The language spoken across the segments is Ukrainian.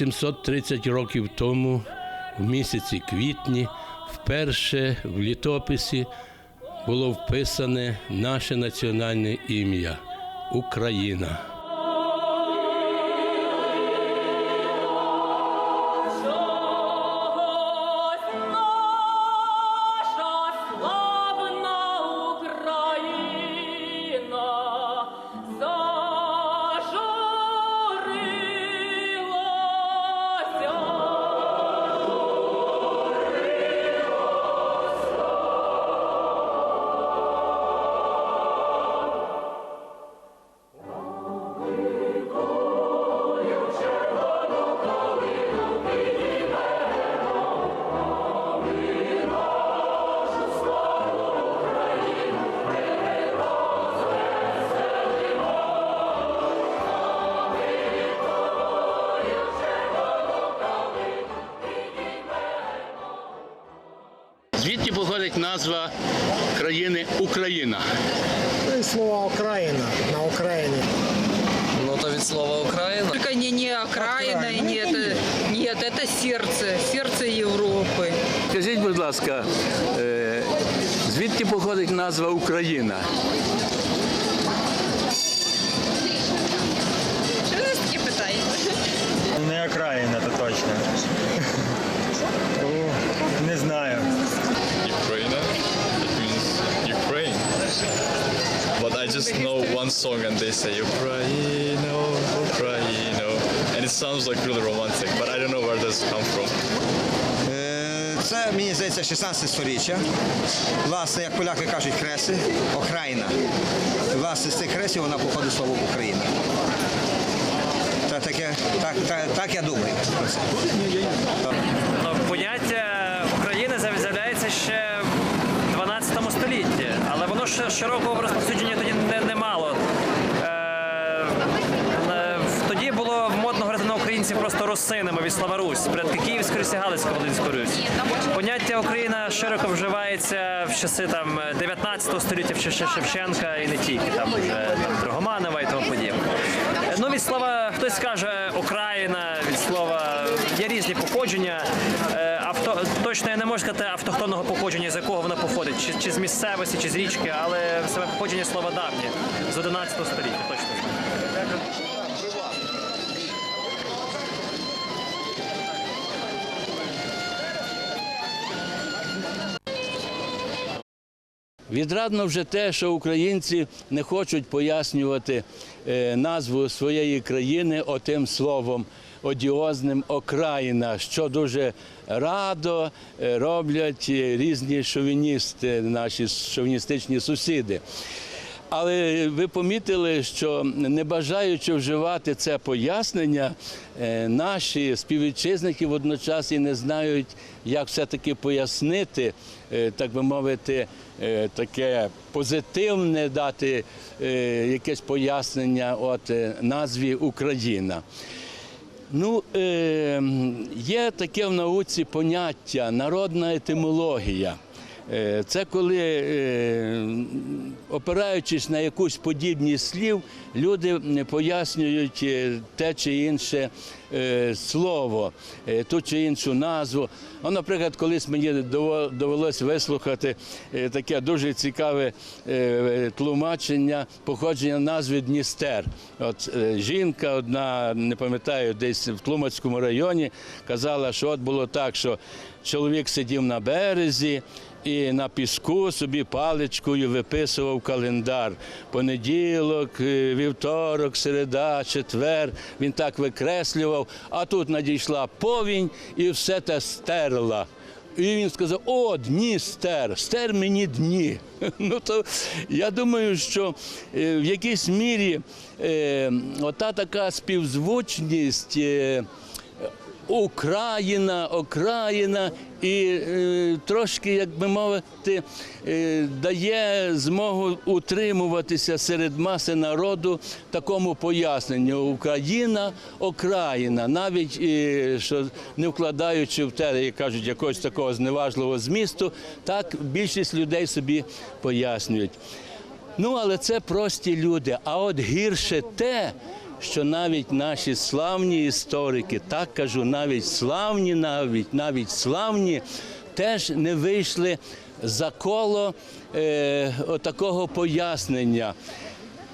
Рівно 830 років тому, в місяці квітні, вперше в літописі було вписане наше національне ім'я Україна. Звідки походить назва країни Україна? Ну и слово Украина на Украине. Ну, это ведь слово Украина. Только не, не окраина, и нет, э, нет, это сердце, сердце Европы. Скажіть, будь ласка, е, звідки походить назва Україна? Що ви таке питаєте? Не окраїна, то точно. О, Не знаю. But I just know one song and they say Ukraino, Ukraino. And it sounds like really romantic, but I don't know where does it come from. Е, Це, мені здається, 16 сторіччя. Власне, як поляки кажуть, креси, окраїна. Власне, з цих кресів вона походить слово Україна. Та таке, так, так, так я думаю поняття України з'яв- з'являється ще в 12 столітті, широкого розповсюдження тоді не, не мало. Е, е, Тоді було модно говорити на українців просто русинами від слова Русь, предки Київської Русі, Галицької Волинської Русі. Поняття Україна широко вживається в часи там 19 століття, в часи Шевченка і не тільки там вже там і тому подібне. Е, Ну, від слова хтось скаже Україна, від слова є різні походження. Точно я не можу сказати автохтонного походження, з якого воно походить, чи, чи з місцевості, чи з річки, але саме походження слова давнє з 11 століття, точно. Відрадно вже те, що українці не хочуть пояснювати е, назву своєї країни отим словом одіозним окраїна, що дуже радо е, роблять е, різні шовіністи, наші шовіністичні сусіди. Але ви помітили, що не бажаючи вживати це пояснення, е, наші співвітчизники водночас і не знають, як все-таки пояснити, так би мовити, таке позитивне дати якесь пояснення от назві Україна. Ну, е, є таке в науці поняття народна етимологія. Е, Це коли, е, опираючись на якусь подібність слів, люди пояснюють е, те чи інше слово, ту чи іншу назву. Ну, наприклад, колись мені довелось вислухати таке дуже цікаве тлумачення походження назви Дністер. От жінка одна, не пам'ятаю, десь в Тлумацькому районі казала, що от було так, що чоловік сидів на березі. І на піску собі паличкою виписував календар. Понеділок, е, вівторок, середа, четвер. Він так викреслював, а тут надійшла повінь і все те стерла. І він сказав: О, дні стер, стер мені дні. Ну то я думаю, що е, в якійсь мірі е, ота така співзвучність. Україна, Окраїна і е, трошки, як би мовити, е, дає змогу утримуватися серед маси народу такому поясненню Україна, Окраїна, навіть е, що не вкладаючи в те, як кажуть, якогось такого зневажливого змісту, так більшість людей собі пояснюють. Ну, але це прості люди. А от гірше те, що навіть наші славні історики, так кажу, навіть славні, навіть навіть славні, теж не вийшли за коло е, отакого пояснення.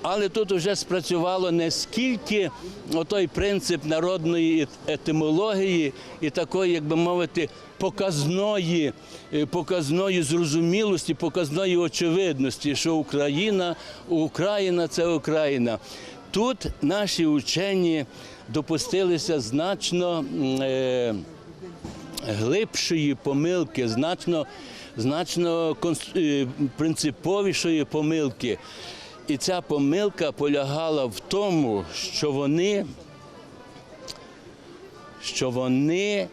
Але тут вже спрацювало не скільки отой принцип народної етимології і такої, як би мовити, показної, е, показної зрозумілості, показної очевидності, що Україна, Україна це Україна. Тут наші учені допустилися значно е, глибшої помилки, значно, значно е, принциповішої помилки. І ця помилка полягала в тому, що вони, що вони,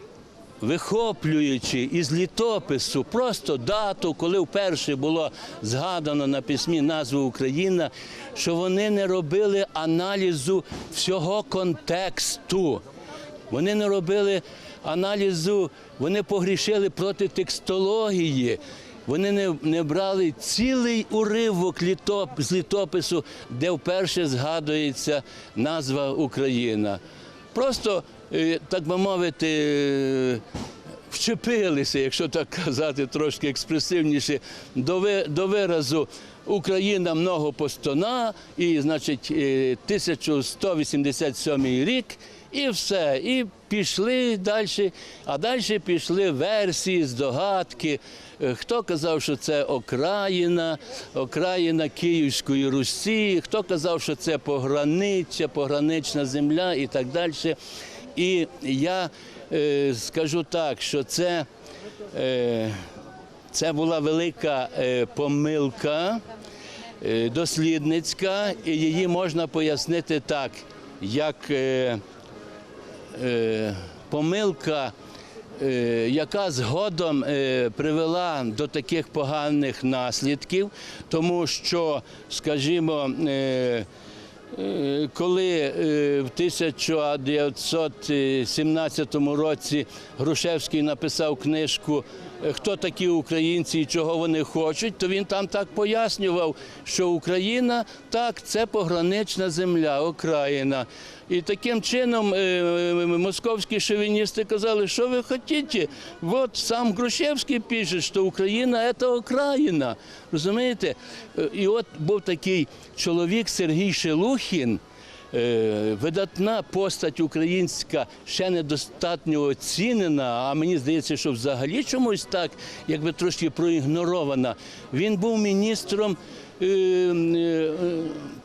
вихоплюючи із літопису просто дату, коли вперше було згадано на письмі назву Україна, що вони не робили аналізу всього контексту. Вони не робили аналізу, вони погрішили проти текстології. Вони не, не брали цілий уривок літоп, з літопису, де вперше згадується назва Україна. Просто, так би мовити, е, вчепилися, якщо так казати, трошки експресивніше, до, до виразу Україна много постона, і, значить, е, 1187 рік, і все. І пішли далі, а далі пішли версії, здогадки. Е, Хто казав, що це окраїна, окраїна Київської Русі, хто казав, що це пограниччя, погранична земля і так далі. І я е, скажу так, що це, е, це була велика е, помилка е, дослідницька, і її можна пояснити так, як е, е, помилка, е, яка згодом е, привела до таких поганих наслідків, тому що, скажімо, е, коли е, в 1917 році Грушевський написав книжку е, Хто такі українці і чого вони хочуть, то він там так пояснював, що Україна так, це погранична земля, окраїна. І таким чином е, московські шовіністи казали, що ви хочете. От сам Грушевський пише, що Україна це окраїна. Розумієте? Е, І от був такий чоловік Сергій Шелухін, е, видатна постать українська, ще недостатньо оцінена, а мені здається, що взагалі чомусь так, якби трошки проігнорована. Він був міністром. е, е,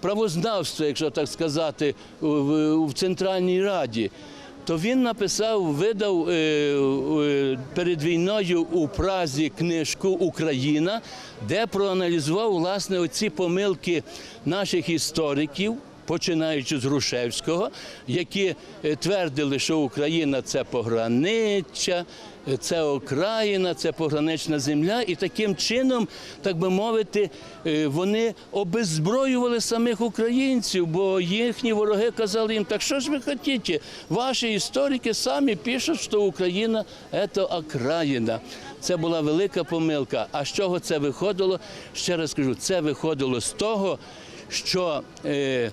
Правознавства, якщо так сказати, в, Центральній Раді, то він написав, видав е, е, перед війною у Празі книжку Україна, де проаналізував власне оці помилки наших істориків. Починаючи з Грушевського, які е, твердили, що Україна це пограниччя, е, це окраїна, це погранична земля, і таким чином, так би мовити, е, вони обеззброювали самих українців, бо їхні вороги казали їм, так що ж ви хочете? Ваші історики самі пишуть, що Україна це окраїна. Це була велика помилка. А з чого це виходило? Ще раз кажу, це виходило з того, що е,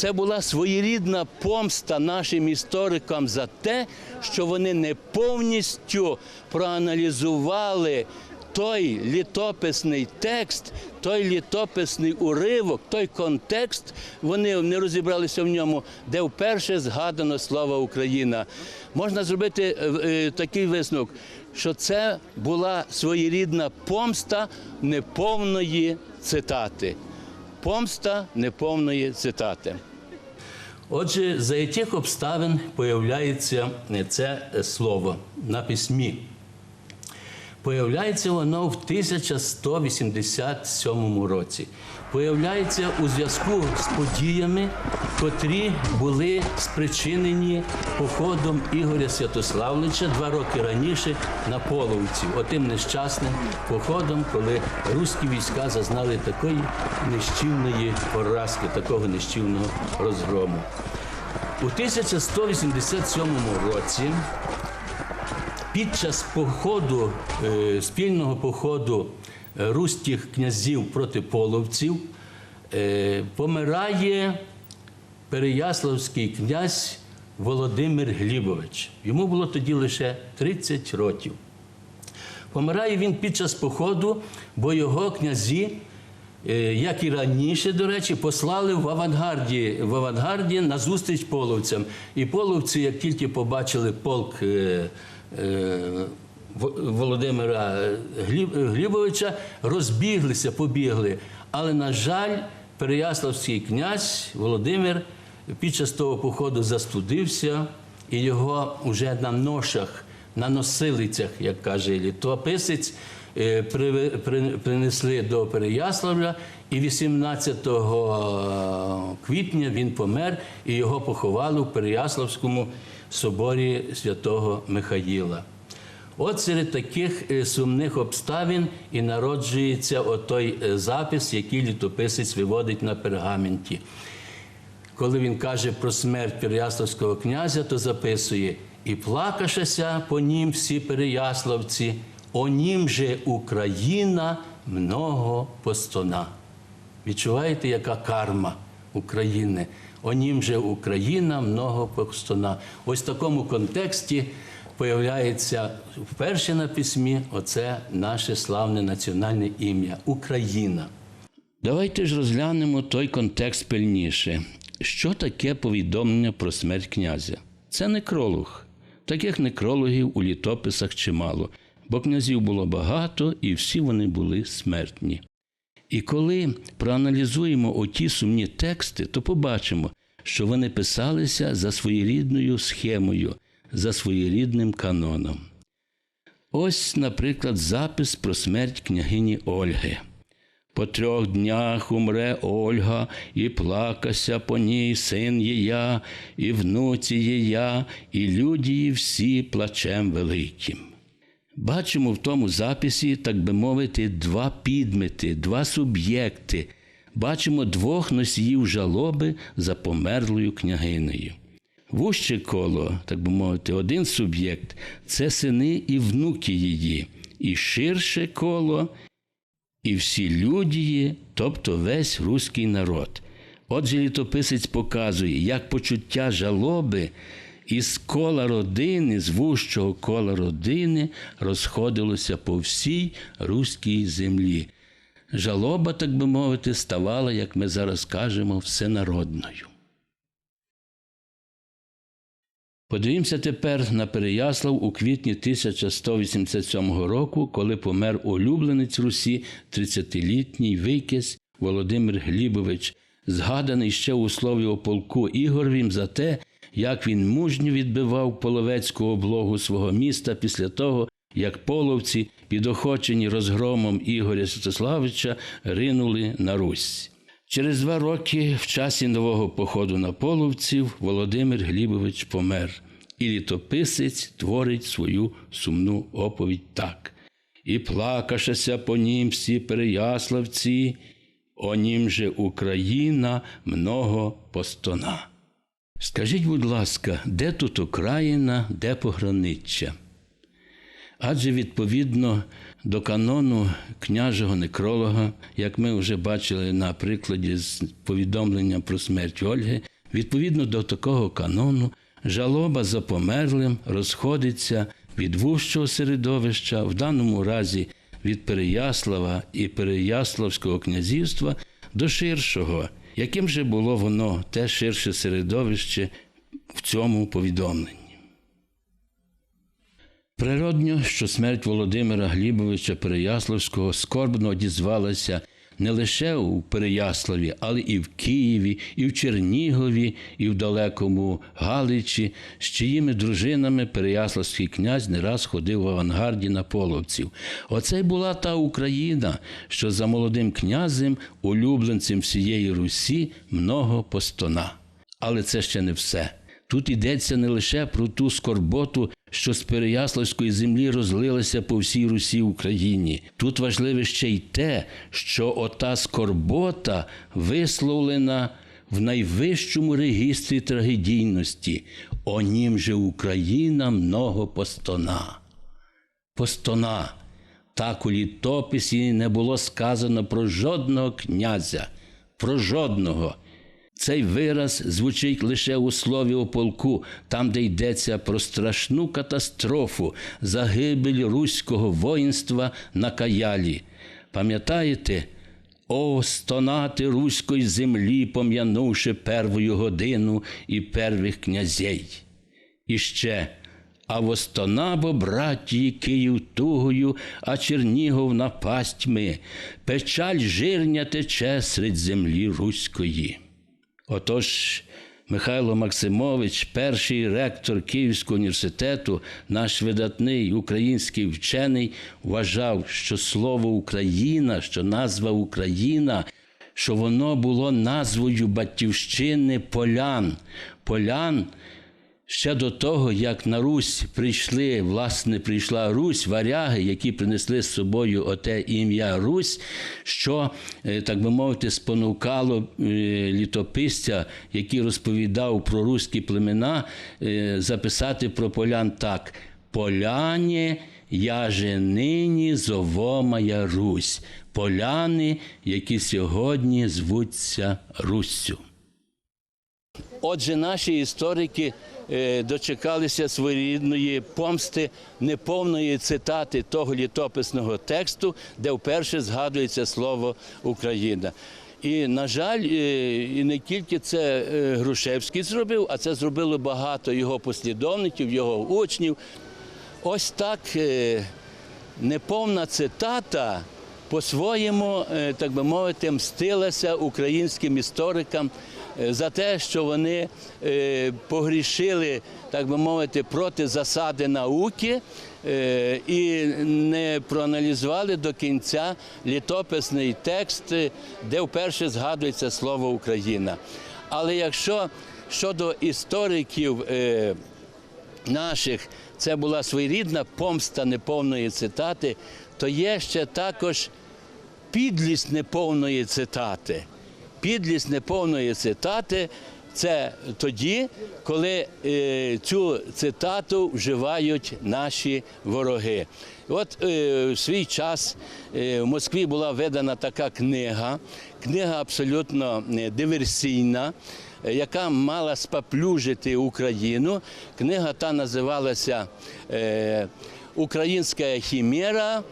це була своєрідна помста нашим історикам за те, що вони не повністю проаналізували той літописний текст, той літописний уривок, той контекст, вони не розібралися в ньому, де вперше згадано слово Україна. Можна зробити е, е, такий висновок, що це була своєрідна помста неповної цитати. Помста неповної цитати. Отже, за яких обставин появляється це слово на письмі? Появляється воно в 1187 році. Появляється у зв'язку з подіями, котрі були спричинені походом Ігоря Святославовича два роки раніше на Половці, отим нещасним походом, коли руські війська зазнали такої нищівної поразки, такого нищівного розгрому. У 1187 році під час походу, е, спільного походу руських князів проти половців е, помирає Переяславський князь Володимир Глібович. Йому було тоді лише 30 років. Помирає він під час походу, бо його князі, е, як і раніше, до речі, послали в авангарді, в авангарді на зустріч половцям. І половці, як тільки побачили полк е, е, Володимира Глібовича, розбіглися, побігли. Але, на жаль, Переяславський князь Володимир під час того походу застудився, і його вже на ношах на носилицях, як каже літописець, е, принесли до Переяславля, і 18 квітня він помер, і його поховали в Переяславському соборі святого Михаїла. От серед таких е, сумних обставин і народжується отой е, запис, який літописець виводить на пергаменті. Коли він каже про смерть Переяславського князя, то записує і плакашеся по нім всі переяславці, о нім же Україна много постона. Відчуваєте, яка карма України? О нім же Україна много постона. Ось в такому контексті появляється вперше на письмі оце наше славне національне ім'я Україна. Давайте ж розглянемо той контекст пильніше. Що таке повідомлення про смерть князя? Це некролог. Таких некрологів у літописах чимало, бо князів було багато і всі вони були смертні. І коли проаналізуємо оті сумні тексти, то побачимо, що вони писалися за своєрідною схемою, за своєрідним каноном. Ось, наприклад, запис про смерть княгині Ольги. По трьох днях умре Ольга, і плакася по ній син їя, і внуці їя, і люди її всі плачем великим. Бачимо в тому записі, так би мовити, два підмети, два суб'єкти. Бачимо двох носіїв жалоби за померлою княгинею. Вуще коло, так би мовити, один суб'єкт це сини і внуки її, і ширше коло і всі людії, тобто весь руський народ. Отже, літописець показує, як почуття жалоби із кола родини, з вужчого кола родини розходилося по всій руській землі. Жалоба, так би мовити, ставала, як ми зараз кажемо, всенародною. Подивімося тепер на Переяслав у квітні 1187 року, коли помер улюбленець Русі, 30-літній викесь Володимир Глібович, згаданий ще у слові о полку Ігорвім за те, як він мужньо відбивав половецьку облогу свого міста після того, як половці, підохочені розгромом Ігоря Святославича, ринули на Русь. Через два роки, в часі нового походу на половців, Володимир Глібович помер, і літописець творить свою сумну оповідь так. І плакашеся по нім всі переяславці, о нім же Україна много постона. Скажіть, будь ласка, де тут Україна, де пограниччя? Адже відповідно до канону княжого некролога, як ми вже бачили на прикладі з повідомлення про смерть Ольги, відповідно до такого канону, жалоба за померлим розходиться від вужчого середовища, в даному разі від Переяслава і Переяславського князівства до ширшого, яким же було воно те ширше середовище в цьому повідомленні. Природньо, що смерть Володимира Глібовича Переяславського скорбно одізвалася не лише у Переяславі, але і в Києві, і в Чернігові, і в далекому Галичі, з чиїми дружинами Переяславський князь не раз ходив в авангарді на половців. Оце й була та Україна, що за молодим князем, улюбленцем всієї Русі, много постона. Але це ще не все. Тут йдеться не лише про ту скорботу, що з Переяславської землі розлилася по всій Русі Україні. Тут важливе ще й те, що ота скорбота висловлена в найвищому регістрі трагедійності. О нім же Україна много постона. Постона. Так у літописі не було сказано про жодного князя, про жодного. Цей вираз звучить лише у слові о полку, там, де йдеться про страшну катастрофу, загибель руського воїнства на Каялі. Пам'ятаєте? О, стонати руської землі, пом'янувши первую годину і первих князей. І ще, а востонабо братії Київ тугою, а Чернігов напастьми, печаль жирня тече серед землі руської. Отож, Михайло Максимович, перший ректор Київського університету, наш видатний український вчений, вважав, що слово Україна, що назва Україна, що воно було назвою батьківщини полян. Полян ще до того, як на Русь прийшли, власне, прийшла Русь, варяги, які принесли з собою оте ім'я Русь, що, е, так би мовити, спонукало е, літописця, який розповідав про руські племена, е, записати про полян так: Поляні, я же нині зовомая Русь, поляни, які сьогодні звуться Руссю. Отже, наші історики е, дочекалися своєрідної помсти неповної цитати того літописного тексту, де вперше згадується слово Україна. І, на жаль, е, і не тільки це е, Грушевський зробив, а це зробило багато його послідовників, його учнів. Ось так неповна цитата по-своєму, так би мовити, мстилася українським історикам за те, що вони е, погрішили, так би мовити, проти засади науки е, і не проаналізували до кінця літописний текст, е, де вперше згадується слово Україна. Але якщо щодо істориків, е, наших це була своєрідна помста неповної цитати, то є ще також підлість неповної цитати. Підлість неповної цитати це тоді, коли е, цю цитату вживають наші вороги. От е, в свій час е, в Москві була видана така книга, книга абсолютно диверсійна яка мала споплюжити Україну. Книга та називалася Українська хімера,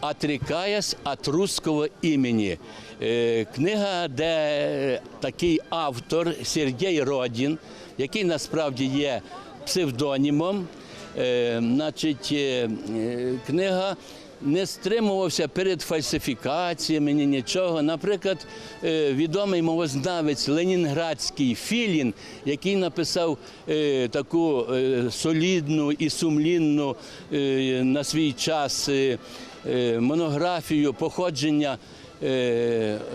отрекаясь от русского імені. Е, книга, де такий автор Сергій Родін, який насправді є псевдонімом, е, значить, е, книга не стримувався перед фальсифікаціями, ні нічого. Наприклад, відомий мовознавець Ленінградський Філін, який написав таку солідну і сумлінну на свій час монографію походження. Е,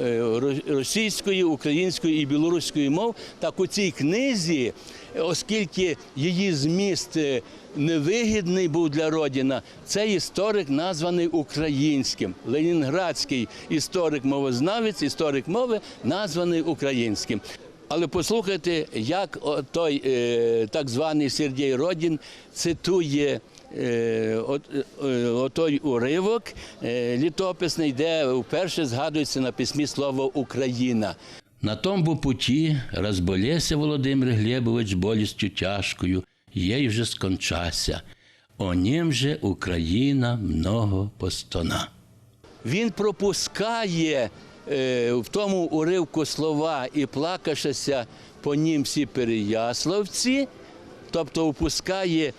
е, ро- Російської, української і білоруської мов, так у цій книзі, оскільки її зміст е, невигідний був для Родіна, цей історик названий українським. Ленінградський історик-мовознавець, історик мови названий українським. Але послухайте, як той так званий Сергій Родін цитує отой уривок е, літописний, де вперше згадується на письмі слово Україна. На тому путі розболівся Володимир Глебович болістю тяжкою, їй вже скончася. О нім же Україна много постона. Він пропускає е, в тому уривку слова і плакашася по нім всі переяславці, тобто опускає е,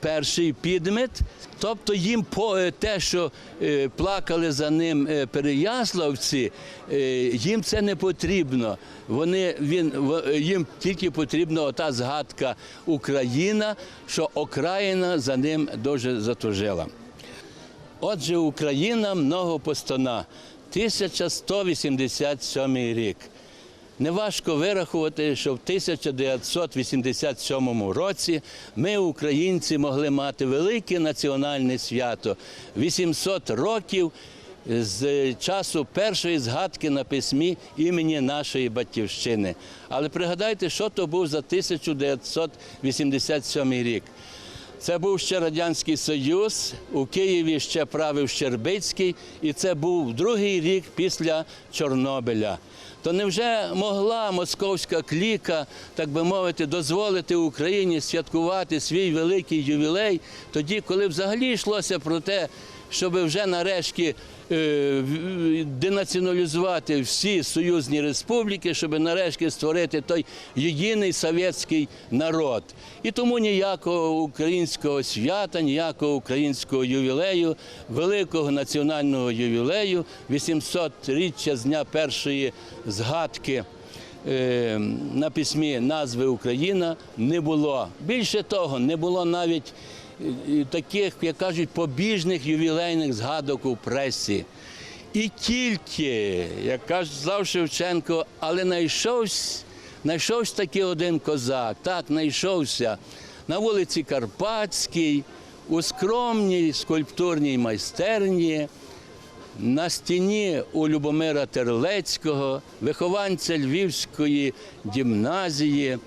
перший підмет, тобто їм по е, те, що е, плакали за ним е, переяславці, е, їм це не потрібно. Вони, він, їм тільки потрібна ота згадка Україна, що Окраїна за ним дуже затужила. Отже, Україна много постона. 1187 рік. Неважко вирахувати, що в 1987 році ми, українці, могли мати велике національне свято. 800 років з часу першої згадки на письмі імені нашої батьківщини. Але пригадайте, що то був за 1987 рік. Це був ще Радянський Союз, у Києві ще правив Щербицький, і це був другий рік після Чорнобиля. То невже могла московська кліка, так би мовити, дозволити Україні святкувати свій великий ювілей тоді, коли взагалі йшлося про те, щоб вже нарешті денаціоналізувати всі союзні республіки, щоб нарешті створити той єдиний совєтський народ. І тому ніякого українського свята, ніякого українського ювілею, великого національного ювілею, 800-річчя з дня першої згадки е, на письмі назви Україна не було. Більше того, не було навіть е, таких, як кажуть, побіжних ювілейних згадок у пресі. І тільки, як казав Шевченко, але знайшовся, знайшовся таки один козак, так, знайшовся на вулиці Карпатській, у скромній скульптурній майстерні, на стіні у Любомира Терлецького, вихованця Львівської гімназії,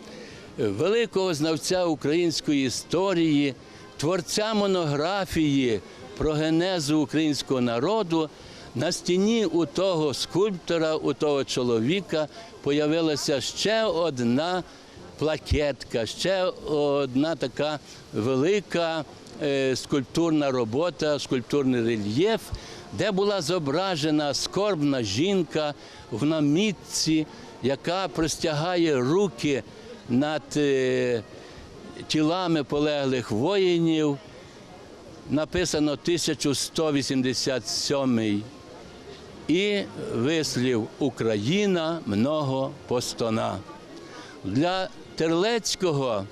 великого знавця української історії, творця монографії про генезу українського народу, на стіні у того скульптора, у того чоловіка появилася ще одна плакетка, ще одна така велика е, скульптурна робота, скульптурний рельєф, де була зображена скорбна жінка в намітці, яка простягає руки над е, тілами полеглих воїнів. Написано 1187 і вислів Україна много постона. Для Терлецького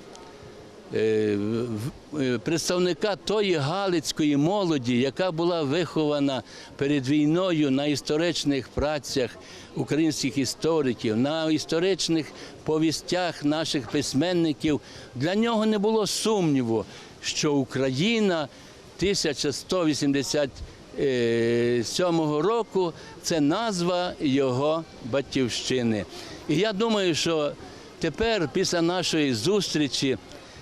представника тої галицької молоді, яка була вихована перед війною на історичних працях українських істориків, на історичних повістях наших письменників, для нього не було сумніву, що Україна 1187 року це назва його батьківщини. І я думаю, що тепер, після нашої зустрічі,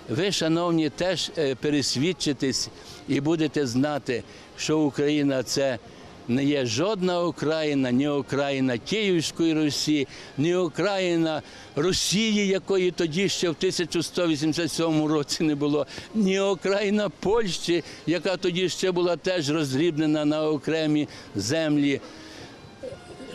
ви, шановні, теж е, пересвідчитесь і будете знати, що Україна це не є жодна Україна, ні Україна Київської Русі, ні Україна Росії, якої тоді ще в 1187 році не було, ні Україна Польщі, яка тоді ще була теж роздрібнена на окремі землі.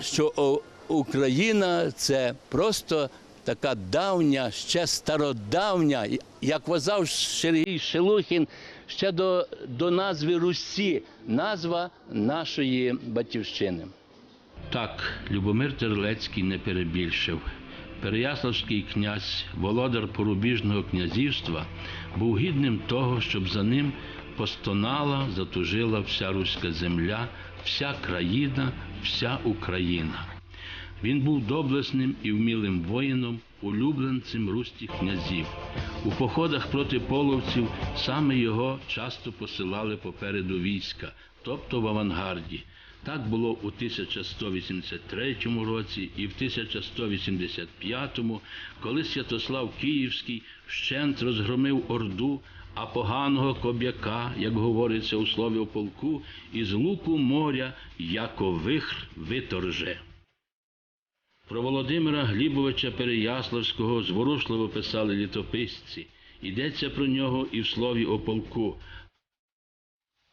Що Україна це просто така давня, ще стародавня, як вважав Сергій Шелухін, ще до, до назви Русі, назва нашої батьківщини. Так, Любомир Терлецький не перебільшив. Переяславський князь, володар порубіжного князівства, був гідним того, щоб за ним постонала, затужила вся руська земля, вся країна, вся Україна. Він був доблесним і вмілим воїном, улюбленцем руських князів. У походах проти половців саме його часто посилали попереду війська, тобто в авангарді. Так було у 1183 році і в 1185, коли Святослав Київський вщент розгромив Орду, а поганого коб'яка, як говориться у слові полку, із луку моря, яко вихр виторже. Про Володимира Глібовича Переяславського зворушливо писали літописці. Йдеться про нього і в слові о полку.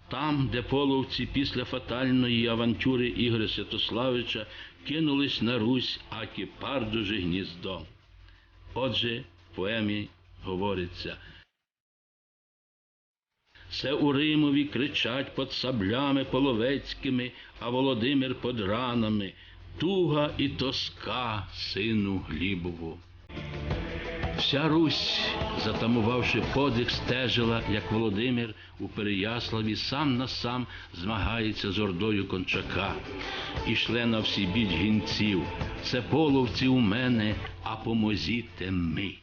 Там, де половці після фатальної авантюри Ігоря Святославича кинулись на Русь, аки пардуже гніздо. Отже, в поемі говориться. Це у Римові кричать под саблями половецькими, а Володимир под ранами. Туга і тоска сину Глібову. Вся Русь, затамувавши подих, стежила, як Володимир у Переяславі сам на сам змагається з ордою кончака. І шле на всі біч гінців. Це половці у мене, а помозіте ми.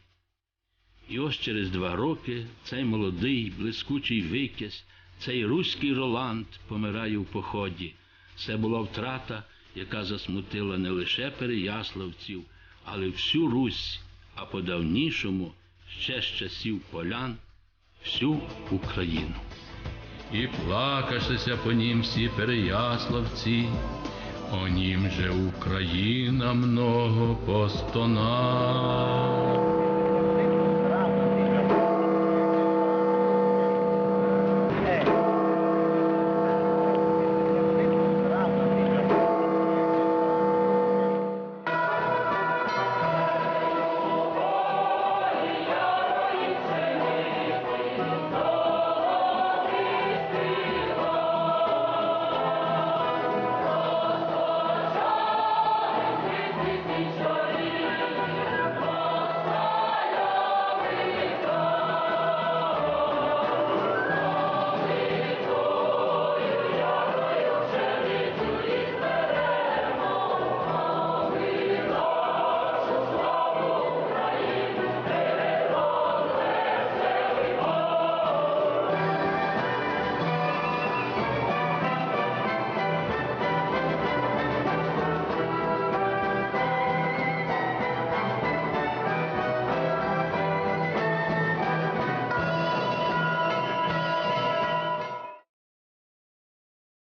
І ось через два роки цей молодий, блискучий викязь, цей руський Роланд помирає в поході. Це була втрата, яка засмутила не лише переяславців, але всю Русь, а по давнішому ще з часів полян всю Україну. І плакашеся по нім всі переяславці, о нім же Україна много постона.